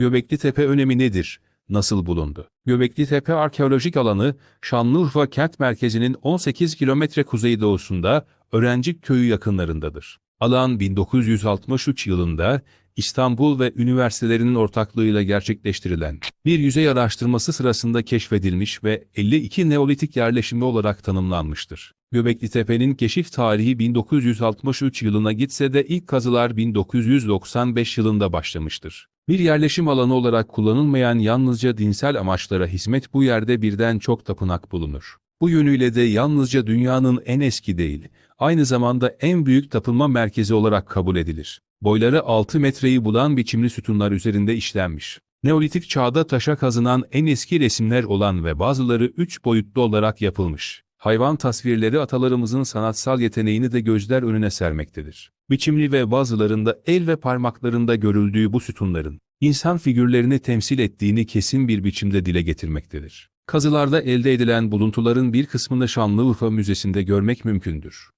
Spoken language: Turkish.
Göbekli Tepe önemi nedir? Nasıl bulundu? Göbekli Tepe arkeolojik alanı Şanlıurfa kent merkezinin 18 kilometre kuzeydoğusunda Öğrencik Köyü yakınlarındadır. Alan 1963 yılında İstanbul ve üniversitelerinin ortaklığıyla gerçekleştirilen bir yüzey araştırması sırasında keşfedilmiş ve 52 Neolitik yerleşimi olarak tanımlanmıştır. Göbekli Tepe'nin keşif tarihi 1963 yılına gitse de ilk kazılar 1995 yılında başlamıştır. Bir yerleşim alanı olarak kullanılmayan yalnızca dinsel amaçlara hizmet bu yerde birden çok tapınak bulunur. Bu yönüyle de yalnızca dünyanın en eski değil, aynı zamanda en büyük tapınma merkezi olarak kabul edilir. Boyları 6 metreyi bulan biçimli sütunlar üzerinde işlenmiş. Neolitik çağda taşa kazınan en eski resimler olan ve bazıları 3 boyutlu olarak yapılmış. Hayvan tasvirleri atalarımızın sanatsal yeteneğini de gözler önüne sermektedir. Biçimli ve bazılarında el ve parmaklarında görüldüğü bu sütunların, insan figürlerini temsil ettiğini kesin bir biçimde dile getirmektedir. Kazılarda elde edilen buluntuların bir kısmını Şanlıurfa Müzesi'nde görmek mümkündür.